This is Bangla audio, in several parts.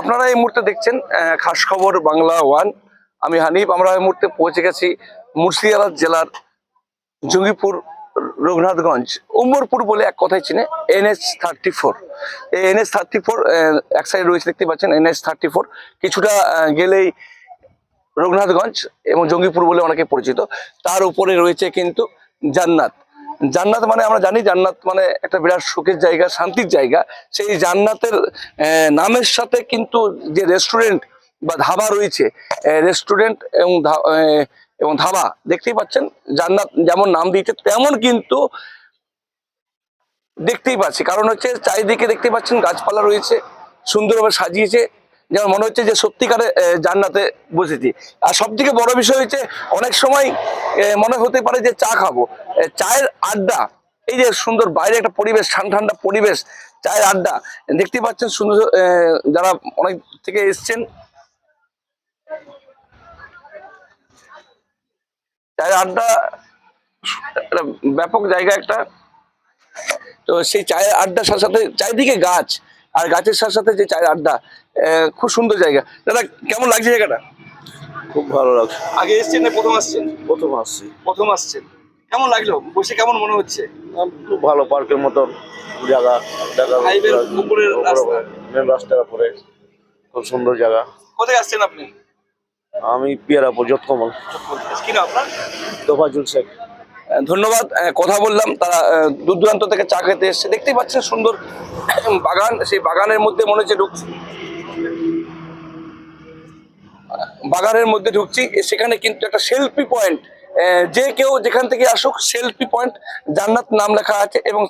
আপনারা এই মুহূর্তে দেখছেন খাস খবর বাংলা ওয়ান। আমি হানিফ, আমরা এই মুহূর্তে পৌঁছে গেছি মুর্শিদাবাদ জেলার জঙ্গিপুর, রঘুনাথগঞ্জ, উমরপুর বলে এক কথাই চিনে এনএস থার্টি ফোর। এই এনএস থার্টি ফোর এক সাইড রয়েছে, দেখতে পাচ্ছেন, এনএস থার্টি ফোর। কিছুটা গেলেই রঘুনাথগঞ্জ এবং জঙ্গিপুর বলে অনেকে পরিচিত। তার উপরে রয়েছে কিন্তু জান্নাত। জান্নাত মানে আমরা জানি জান্নাত মানে একটা বিরাট সুখের জায়গা, শান্তির জায়গা। সেই জান্নাতের নামের সাথে কিন্তু যে রেস্টুরেন্ট বা ধাবা রয়েছে রেস্টুরেন্ট এবং এবং ধাবা, দেখতেই পাচ্ছেন? জান্নাত যেমন নাম দিয়েছে, তেমন কিন্তু দেখতেই পাচ্ছি। কারণ হচ্ছে চারিদিকে দেখতে পাচ্ছেন গাছপালা রয়েছে, সুন্দরভাবে সাজিয়েছে। যেমন মনে হচ্ছে যে সত্যিকারে জান্নাতে বসেছি। আর সব থেকে বড় বিষয় হচ্ছে, অনেক সময় মনে হতে পারে যে চা খাব। চায়ের আড্ডা, এই যে সুন্দর বাইরে একটা পরিবেশ, ঠান্ডা ঠান্ডা পরিবেশ, চায়ের আড্ডা, দেখতে পাচ্ছেন সুন্দর যারা অনেক থেকে এসছেন। চায়ের আড্ডা ব্যাপক জায়গা একটা। তো সেই চায়ের আড্ডার সাথে সাথে চারিদিকে গাছ আর গাছের সাথে সাথে যে আড্ডা খুব সুন্দর জায়গা। দাদা কেমন লাগছে জায়গাটা? খুব ভালো লাগছে। আগে এসছেন না প্রথম আসছেন? প্রথম আসছি। প্রথম আসছেন। কেমন লাগল? বসে কেমন মনে হচ্ছে? খুব ভালো পার্কের মতন। জায়গা উপরের রাস্তা। মেন রাস্তার উপরে। খুব সুন্দর জায়গা। কোথায় আসছেন আপনি? আমি পিয়ারাপুর যৎকমল কি না আপনার? তোফাজুল শেখ। ধন্যবাদ। কথা বললাম, তারা দূর দূরান্ত থেকে চা খেতে এসছে। দেখতেই পাচ্ছেন সুন্দর বাগান, সেই বাগানের মধ্যে মনে হচ্ছে ঢুকছি বাগানের মধ্যে ঢুকছি। সেখানে কিন্তু একটা সেলফি পয়েন্ট যে কেউ যেখান থেকে আসুক সেলফি পয়েন্ট জান্নাত নাম লেখা আছে এবং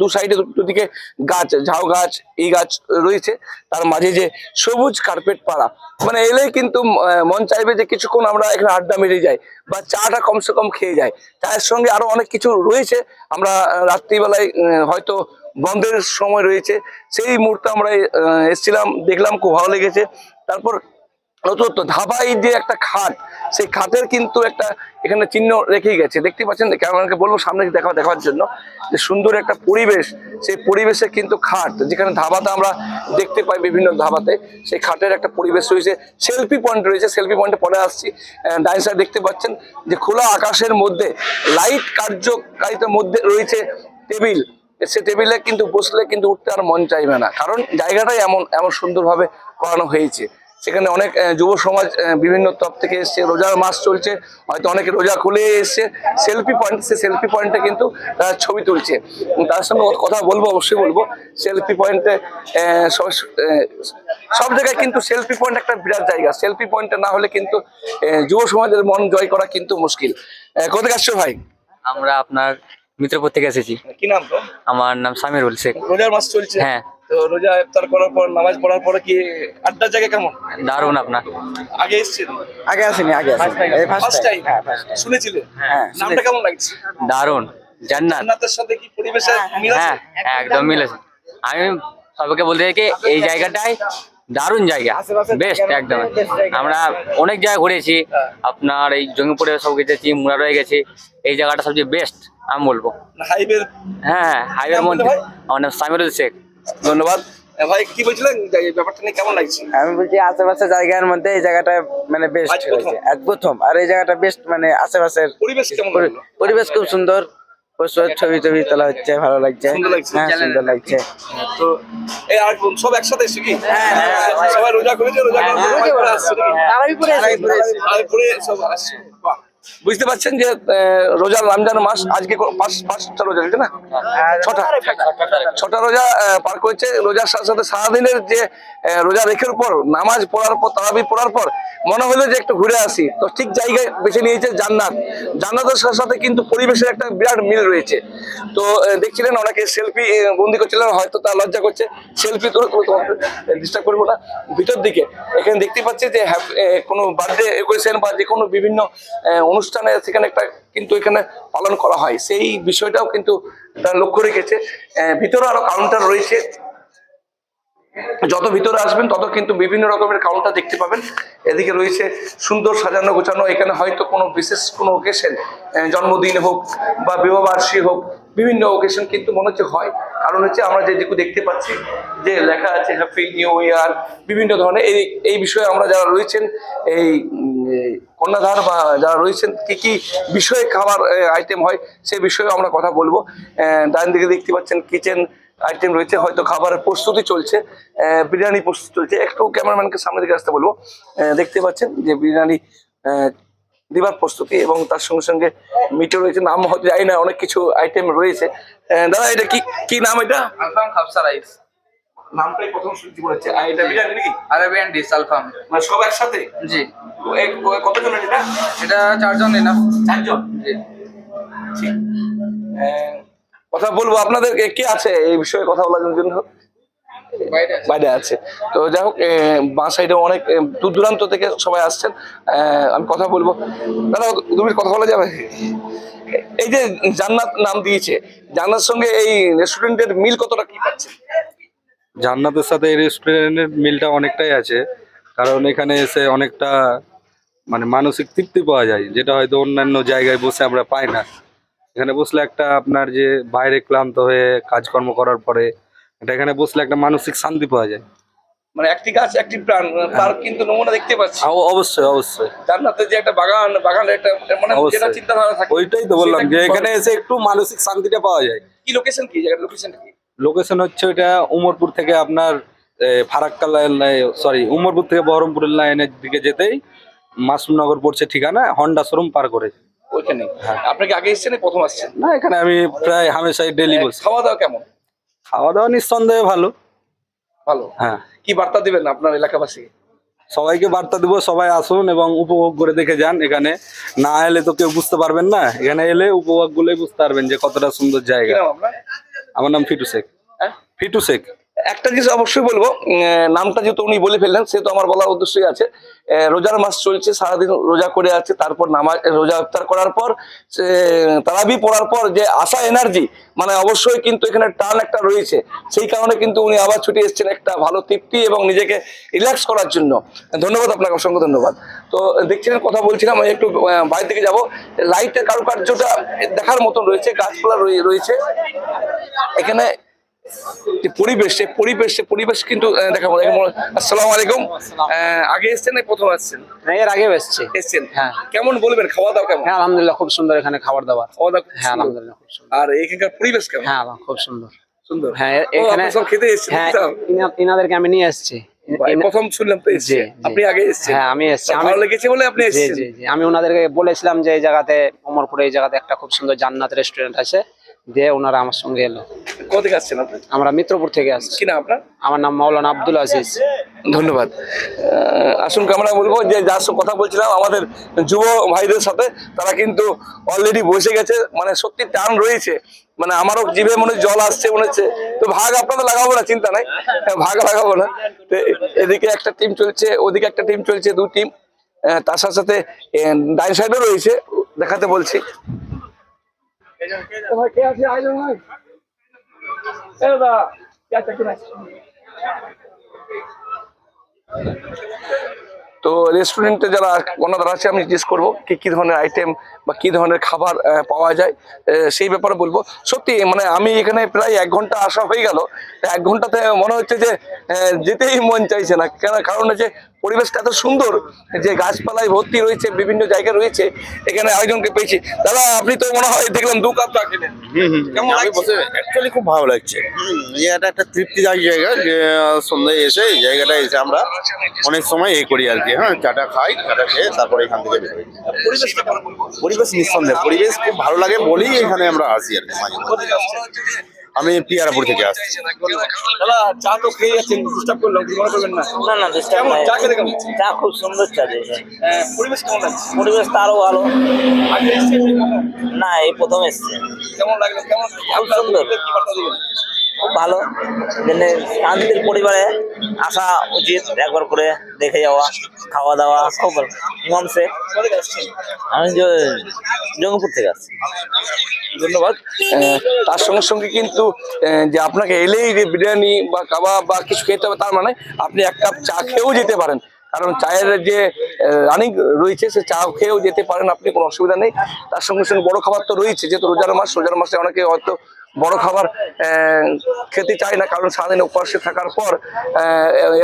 দু সাইডে দুদিকে গাছ, ঝাউ গাছ, এই গাছ রয়েছে। তার মাঝে যে সবুজ কার্পেট পাড়া। মানে এলেই কিন্তু মন চাইবে যে কিছুক্ষণ আমরা এখানে আড্ডা মেরে যাই বা চাটা কমসে কম খেয়ে যাই। চায়ের সঙ্গে আরও অনেক কিছু রয়েছে। আমরা রাত্রিবেলায় হয়তো বন্ধের সময় রয়েছে। সেই মুহূর্তে আমরা এসেছিলাম, দেখলাম খুব ভালো লেগেছে। তারপর নতুনত্ব ধাবাই যে একটা খাট সেই খাটের কিন্তু একটা এখানে চিহ্ন রেখেই গেছে। দেখতে পাচ্ছেন ক্যামেরাকে বলব সামনে দেখা দেখার জন্য যে সুন্দর একটা পরিবেশ। সেই পরিবেশে কিন্তু খাট, যেখানে ধাবাতে আমরা দেখতে পাই বিভিন্ন ধাবাতে, সেই খাটের একটা পরিবেশ রয়েছে। সেলফি পয়েন্ট রয়েছে, সেলফি পয়েন্টে পরে আসছি। ডাইন সাইড দেখতে পাচ্ছেন যে খোলা আকাশের মধ্যে, লাইট কার্যকারিতার মধ্যে রয়েছে টেবিল। সে টেবিলে কিন্তু বসলে কিন্তু উঠতে আর মন চাইবে না। কারণ জায়গাটাই এমন এমন সুন্দরভাবে করানো হয়েছে। সেখানে অনেক যুব সমাজ বিভিন্ন তপ থেকে এসছে রোজার মাস চলছে হয়তো অনেকে রোজা খুলে এসছে সেলফি পয়েন্ট সে সেলফি পয়েন্টে কিন্তু তারা ছবি তুলছে। তার সঙ্গে কথা বলব অবশ্যই বলব সেলফি পয়েন্টে সব সব জায়গায় কিন্তু সেলফি পয়েন্ট একটা বিরাট জায়গা। সেলফি পয়েন্টে না হলে কিন্তু যুব সমাজের মন জয় করা কিন্তু মুশকিল। কোথায় আসছো ভাই? আমরা আপনার মিত্রপুর থেকে এসেছি। কি নাম তো? আমার নাম সামিরুল শেখ। রোজার মাস চলছে। হ্যাঁ। তো রোজা ইফতার করার পর নামাজ পড়ার পরে কি আড্ডার জায়গা কেমন? দারুণ আপনার। আগে এসেছেন? আগে আসেনি আগে আসেনি। এই ফার্স্ট ফার্স্ট টাইম হ্যাঁ নামটা কেমন লাগছে? দারুণ। জান্নাত। জান্নাতের সাথে কি পরিবেশে মিল আছে? হ্যাঁ একদম মিলেছে আমি সবাইকে বলতে চাই কি এই জায়গাটায় দারুণ জায়গা। বেস্ট একদম। আমরা অনেক জায়গা ঘুরেছি। আপনার এই জঙ্গিপুরে সব গেছি মুরা রয়ে গেছি। এই জায়গাটা সবচেয়ে বেস্ট আমি বলব। হ্যাঁ হাইওয়ের মধ্যে। আমার নাম সামিরুল শেখ। ধন্যবাদ। ভাই কি বলছিলেন? ব্যাপারটা নিয়ে কেমন লাগছে? আমি বলছি আশেপাশে জায়গার মধ্যে এই জায়গাটা মানে বেস্ট প্রথম? হয়েছে। প্রথম। আর এই জায়গাটা বেস্ট মানে আশেপাশের পরিবেশ কেমন পরিবেশ খুব সুন্দর। প্রচুর ছবি টবি তোলা হচ্ছে ভালো লাগছে। সুন্দর লাগছে। হ্যাঁ তো এই আর সব একসাথে এসে কি? সবাই রোজা করেছে রোজা করে নামাজ পড়ে আসছে সব আসছে। বাহ। বুঝতে পারছেন যে আহ, রোজা রমজান মাস আজকে পাঁচটা রোজা হয়েছে না? ছটা। ছটা রোজা পার করেছে রোজার সাথে সাথে সারাদিনের যে রোজা রেখের পর নামাজ পড়ার পর তারাবি পড়ার পর মনে হলো যে একটু ঘুরে আসি। তো ঠিক জায়গায় বেছে নিয়েছে জান্নাত। জান্নাতের সাথে সাথে কিন্তু পরিবেশের একটা বিরাট মিল রয়েছে। তো দেখছিলেন অনেকে সেলফি বন্দি করছিলেন হয়তো তার লজ্জা করছে। সেলফি তুলে ডিস্টার্ব করব না। ভিতর দিকে এখানে দেখতে পাচ্ছি যে হ্যাপ- কোনো বার্থডে করেছেন বা যে কোনো বিভিন্ন অনুষ্ঠানে সেখানে একটা কিন্তু এখানে পালন করা হয়। সেই বিষয়টাও কিন্তু তারা লক্ষ্য রেখেছে। ভিতরে আরও কাউন্টার রয়েছে। যত ভিতরে আসবেন, তত কিন্তু বিভিন্ন রকমের কাউন্টার দেখতে পাবেন। এদিকে রয়েছে সুন্দর সাজানো গোছানো। এখানে হয়তো কোনো বিশেষ কোনো ওকেশন জন্মদিন হোক বা বিবাহবার্ষিকী হোক, বিভিন্ন ওকেশন কিন্তু মনে হচ্ছে হয়। কারণ হচ্ছে আমরা যেটুকু দেখতে পাচ্ছি যে লেখা আছে হ্যাপি নিউ ইয়ার বিভিন্ন ধরনের। এই এই বিষয়ে আমরা যারা রয়েছেন, এই এই বা যারা রয়েছেন কি কি বিষয়ে খাবার আইটেম হয় সে বিষয়ে আমরা কথা বলব। ডান দিকে দেখতে পাচ্ছেন কিচেন আইটেম রয়েছে হয়তো খাবারের প্রস্তুতি চলছে বিরিয়ানি প্রস্তুতি চলছে। একটু ক্যামেরাম্যানকে সামনে দিকে আসতে বলব। দেখতে পাচ্ছেন যে বিরিয়ানি দিবার প্রস্তুতি এবং তার সঙ্গে সঙ্গে মিটে রয়েছে নাম হয়তো জানি না অনেক কিছু আইটেম রয়েছে। দাদা এটা কি কি নাম এটা? আলফাম খাপসা রাইস। নামটাই প্রথম শুনছি মনে হচ্ছে আর এটা বিরিয়ানি নাকি? আরবিয়ান ডিশ আলফাম। মানে সব একসাথে? জি। তো এটা এটা চারজন না? চারজন? ঠিক কথা বলব আপনাদের কে- কে আছে এই বিষয়ে কথা বলার জন্য? বাইরে আছে। বাইরে আছে। তো যাই হোক বাঁ সাইডে অনেক দূর দূরান্ত থেকে সবাই আসছেন। আমি কথা বলব। দাদা মিনিট কথা বলা যাবে? এই যে জান্নাত নাম দিয়েছে জান্নার সঙ্গে এই রেস্টুরেন্টের মিল কতটা কি পাচ্ছে? জান্নাতের সাথে এই রেস্টুরেন্টের মিলটা অনেকটাই আছে। কারণ এখানে এসে অনেকটা মানে মানসিক তৃপ্তি পাওয়া যায় যেটা হয়তো অন্যান্য জায়গায় বসে আমরা পাই না। এখানে বসলে একটা আপনার যে বাইরে ক্লান্ত হয়ে কাজকর্ম করার পরে এটা এখানে বসলে একটা মানসিক শান্তি পাওয়া যায়। মানে একটি গাছ একটি প্রাণ তার কিন্তু নমুনা দেখতে পাচ্ছি। অবশ্যই অবশ্যই। যে একটা বাগান বাগান একটা মানে যেটা চিন্তাধারা থাকে ওইটাই তো বললাম যে এখানে এসে একটু মানসিক শান্তিটা পাওয়া যায়। কি লোকেশন কি? জায়গাটা লোকেশন কি? লোকেশন হচ্ছে ওইটা উমরপুর থেকে আপনার ফারাক্কা লাইন সরি উমরপুর থেকে বহরমপুরের লাইনের দিকে যেতেই মাসুমনগর পড়ছে ঠিকানা হন্ডা শোরুম পার করে। ওইখানে হ্যাঁ। আপনি আগে এসেছেন প্রথম আসছেন? না এখানে আমি প্রায় হামেশাই ডেলি বসি। খাওয়া দাওয়া কেমন? খাওয়া দাওয়া নিঃসন্দেহে ভালো। ভালো? হ্যাঁ। কি বার্তা দিবেন আপনার এলাকাবাসী? সবাইকে বার্তা দিব সবাই আসুন এবং উপভোগ করে দেখে যান। এখানে না এলে তো কেউ বুঝতে পারবেন না। এখানে এলে উপভোগ গুলোই বুঝতে পারবেন যে কতটা সুন্দর জায়গা। আমার নাম ফিটু শেখ। হ্যাঁ? ফিটু শেখ। একটা জিনিস অবশ্যই বলব নামটা যেহেতু উনি বলে ফেললেন সে তো আমার বলার উদ্দেশ্যই আছে। রোজার মাস চলছে, সারাদিন রোজা করে আছে, তারপর নামাজ, রোজা ইফতার করার পর তারাবি পড়ার পর যে আশা এনার্জি মানে অবশ্যই কিন্তু এখানে টান একটা রয়েছে। সেই কারণে কিন্তু উনি আবার ছুটে এসেছেন একটা ভালো তৃপ্তি এবং নিজেকে রিল্যাক্স করার জন্য। ধন্যবাদ আপনাকে, অসংখ্য ধন্যবাদ। তো দেখছিলেন কথা বলছিলাম, আমি একটু বাইরে থেকে যাব। লাইটের কারুকার্যটা দেখার মতন রয়েছে, গাছপালা রয়ে- রয়েছে। এখানে যে পরিবেশ সে পরিবেশ সে পরিবেশ কিন্তু আসসালামু আলাইকুম। আগে এসছেন না প্রথম আসছেন? এর আগে এসছে। এসছেন? হ্যাঁ। কেমন বলবেন খাওয়া দাওয়া কেমন? হ্যাঁ আলহামদুলিল্লাহ খুব সুন্দর এখানে খাবার দাবার। খাওয়া দাওয়া হ্যাঁ আলহামদুলিল্লাহ খুব সুন্দর। আর এখানকার পরিবেশ কেমন? হ্যাঁ খুব সুন্দর। সুন্দর। হ্যাঁ এখানে সব খেতে এসছেন হ্যাঁ। ইনাদেরকে আমি নিয়ে এসেছি। প্রথম শুনলাম তো এসছেন। জি, জি। আপনি আগে এসছেন। হ্যাঁ আমি এসেছি। ভালো লেগেছে বলে আপনি জি এসছেন? জি জি। আমি ওনাদেরকে বলেছিলাম যে এই জায়গাতে অমরপুরে এই জায়গাতে একটা খুব সুন্দর জান্নাত রেস্টুরেন্ট আছে। দিয়ে ওনারা আমার সঙ্গে এলো। কোথা থেকে আসছেন আপনি? আমরা মিত্রপুর থেকে আসছি। কি না আপনার? আমার নাম মাওলানা আব্দুল আজিজ। ধন্যবাদ। আসুন আমরা বলব যে যার সাথে কথা বলছিলাম আমাদের যুব ভাইদের সাথে তারা কিন্তু অলরেডি বসে গেছে মানে সত্যি টান রয়েছে। মানে আমারও জিভে মনে হচ্ছে জল আসছে মনে হচ্ছে। তো ভাগ আপনাদের লাগাবো না চিন্তা নাই। হ্যাঁ, ভাগ লাগাবো না। তো এদিকে একটা টিম চলছে ওদিকে একটা টিম চলছে দু টিম তার সাথে সাথে ডাইন সাইডও রয়েছে দেখাতে বলছি। তো রেস্টুরেন্টে যারা ওনারা আছে, আমি জিজ্ঞেস করব কি কি ধরনের আইটেম বা কি ধরনের খাবার পাওয়া যায়। সেই ব্যাপারে বলব। সত্যি মানে আমি এখানে প্রায় এক ঘণ্টা আসা হয়ে গেল। এক ঘন্টাতে মনে হচ্ছে যে যেতেই মন চাইছে না। কেন? কারণ হচ্ছে পরিবেশটা এত সুন্দর যে গাছপালায় ভর্তি রয়েছে বিভিন্ন জায়গা রয়েছে এখানে আয়োজনকে পেয়েছি। দাদা আপনি তো মনে হয় দেখলাম দু কাপ চা খেলেন। অ্যাকচুয়ালি খুব ভালো লাগছে। হুম, এটা একটা তৃপ্তিদায়ক জায়গা যে সন্ধ্যায় এসে এই জায়গাটা এসে আমরা অনেক সময় এ করি আর কি। হ্যাঁ চাটা খাই চাটা খেয়ে তারপরে এখান থেকে বেরোই? পরিবেশ নিঃসন্দেহে। পরিবেশ খুব ভালো লাগে বলেই এখানে আমরা আসি আর কি। আমি পিয়ারাপুর থেকে আসছি। দাদা চা তো খেয়ে যাচ্ছেন ডিস্টার্ব করলাম মনে করবেন না? না না ডিস্টার্ব চা খেতে কেমন? চা খুব সুন্দর চা দিয়েছে। আহ, পরিবেশ কেমন লাগছে? পরিবেশ তো আরও ভালো? না এই প্রথম এসছে। কেমন লাগল? কেমন? খুব সুন্দর। খুব ভালো। শান্তির পরিবারে আসা উচিত একবার করে দেখে যাওয়া খাওয়া দাওয়া। খুব ভালো। আসছেন? আমি জঙ্গিপুর থেকে আসছি। ধন্যবাদ। তার সঙ্গে সঙ্গে কিন্তু যে আপনাকে এলেই যে বিরিয়ানি বা কাবাব বা কিছু খেতে হবে তার মানে আপনি এক কাপ চা খেয়েও যেতে পারেন। কারণ চায়ের যে রানিং রয়েছে সে চা খেয়েও যেতে পারেন আপনি কোনো অসুবিধা নেই। তার সঙ্গে সঙ্গে বড় খাবার তো রয়েছে যেহেতু রোজার মাস রোজার মাসে অনেকে হয়তো বড় খাবার খেতে চায় না, কারণ সারাদিন উপবাসে থাকার পর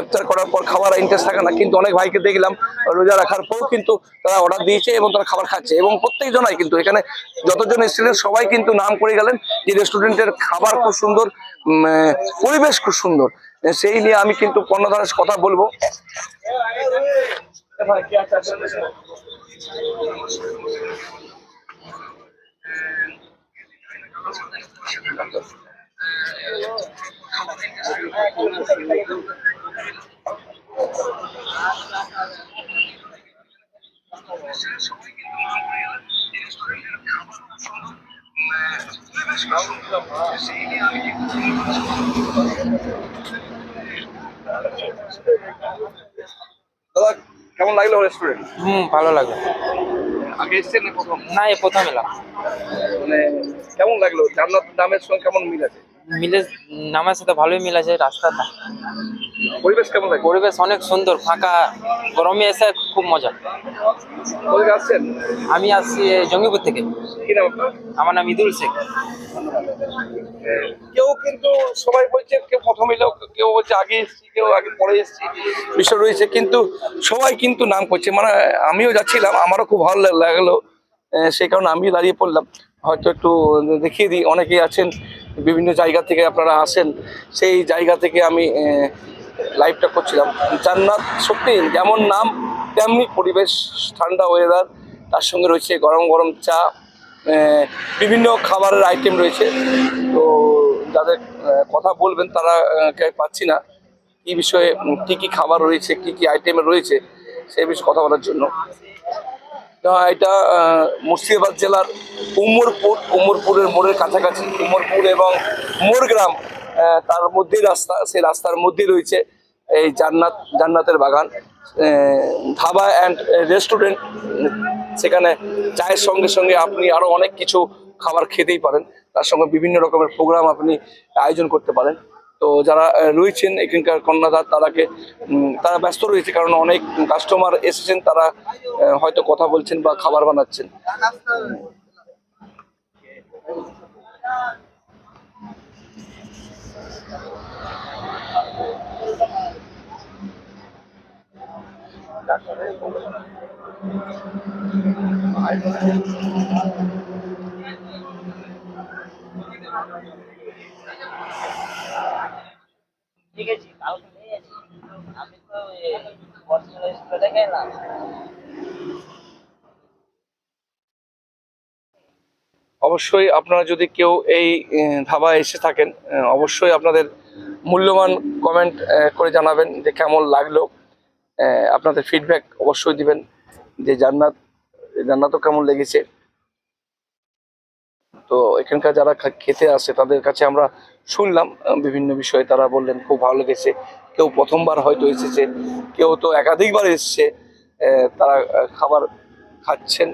ইফতার করার পর খাবার ইন্টারেস্ট থাকে না। কিন্তু অনেক ভাইকে দেখলাম, রোজা রাখার পর কিন্তু তারা অর্ডার দিয়েছে এবং তারা খাবার খাচ্ছে। এবং প্রত্যেক জনাই কিন্তু এখানে যতজন এসেছিলেন, সবাই কিন্তু নাম করে গেলেন যে রেস্টুরেন্টের খাবার খুব সুন্দর পরিবেশ খুব সুন্দর। সেই নিয়ে আমি কিন্তু কর্ণধারের কথা বলব। দাদা কেমন লাগল রেস্টুরেন্ট হুম ভালো লাগল। আগে এসেছেন না প্রথম? না এই প্রথম এলাম। মানে কেমন লাগল? জান্নাত নামের সঙ্গে কেমন মিল আছে? মিলে নামের সাথে ভালোই মিল আছে রাস্তাটা। পরিবেশ কেমন লাগে? পরিবেশ অনেক সুন্দর ফাঁকা। গরমে এসে খুব মজা। আসছেন আমি আসছি জঙ্গিপুর থেকে। কি নাম আমার নাম ইদুল শেখ। কেউ কিন্তু সবাই বলছে কেউ প্রথম এলো কেউ বলছে আগে এসেছি কেউ আগে পরে এসেছি বিষয় রয়েছে কিন্তু সবাই কিন্তু নাম করছে। মানে আমিও যাচ্ছিলাম আমারও খুব ভালো লাগল। সেই কারণে আমিও দাঁড়িয়ে পড়লাম। হয়তো একটু দেখিয়ে দিই অনেকেই আছেন বিভিন্ন জায়গা থেকে আপনারা আসেন সেই জায়গা থেকে আমি লাইভটা করছিলাম। জান্নাত সত্যি যেমন নাম তেমনি পরিবেশ ঠান্ডা ওয়েদার তার সঙ্গে রয়েছে গরম গরম চা বিভিন্ন খাবারের আইটেম রয়েছে। তো যাদের কথা বলবেন তারা পাচ্ছি না। কি বিষয়ে কি কি খাবার রয়েছে, কি কি আইটেম রয়েছে, সেই বিষয়ে কথা বলার জন্য। এটা মুর্শিদাবাদ জেলার উমরপুর, উমরপুরের মোড়ের কাছাকাছি। উমরপুর এবং মোরগ্রাম তার মধ্যে রাস্তা, সেই রাস্তার মধ্যেই রয়েছে এই জান্নাত, জান্নাতের বাগান। ধাবা অ্যান্ড রেস্টুরেন্ট সেখানে চায়ের সঙ্গে সঙ্গে আপনি আরও অনেক কিছু খাবার খেতেই পারেন। তার সঙ্গে বিভিন্ন রকমের প্রোগ্রাম আপনি আয়োজন করতে পারেন। তো যারা রয়েছেন এখানকার কন্যাদার তারাকে তারা ব্যস্ত রয়েছে কারণ অনেক কাস্টমার এসেছেন, তারা হয়তো কথা বলছেন বা খাবার বানাচ্ছেন। অবশ্যই আপনারা যদি কেউ এই ধাবায় এসে থাকেন অবশ্যই আপনাদের মূল্যবান কমেন্ট করে জানাবেন যে কেমন লাগল। আপনাদের ফিডব্যাক অবশ্যই দিবেন যে জান্নাত, জান্নাতও কেমন লেগেছে। তো এখানকার যারা খেতে আসে, তাদের কাছে আমরা শুনলাম বিভিন্ন বিষয়ে তারা বললেন, খুব ভালো লেগেছে। কেউ প্রথমবার হয়তো এসেছে, কেউ তো একাধিকবার এসেছে তারা খাবার খাচ্ছেন।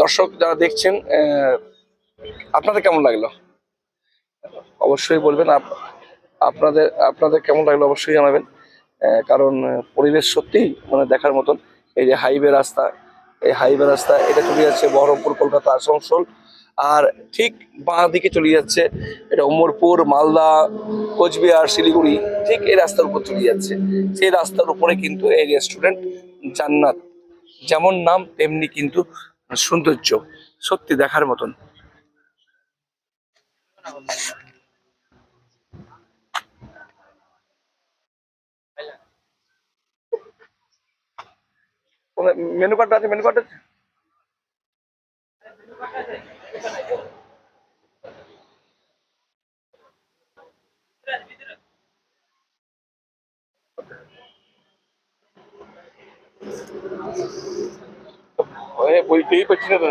দর্শক, যারা দেখছেন আপনাদের কেমন লাগল? অবশ্যই বলবেন আপনাদের আপনাদের কেমন লাগল অবশ্যই জানাবেন। কারণ পরিবেশ সত্যিই মানে দেখার মতন। এই যে হাইওয়ে রাস্তা, এই হাইওয়ে রাস্তা, এটা চলে যাচ্ছে বহরমপুর, কলকাতা, আসানসোল। আর ঠিক বাঁ দিকে চলে যাচ্ছে, এটা উমরপুর, মালদা, কোচবিহার, শিলিগুড়ি, ঠিক এই রাস্তার উপর চলে যাচ্ছে। সেই রাস্তার উপরে কিন্তু এই রেস্টুরেন্ট জান্নাত। যেমন নাম, তেমনি কিন্তু সৌন্দর্য। সত্যি দেখার মতন। মেনু কার্ড আছে, মেনু কার্ড আছে? বইতেই পাচ্ছি না তো।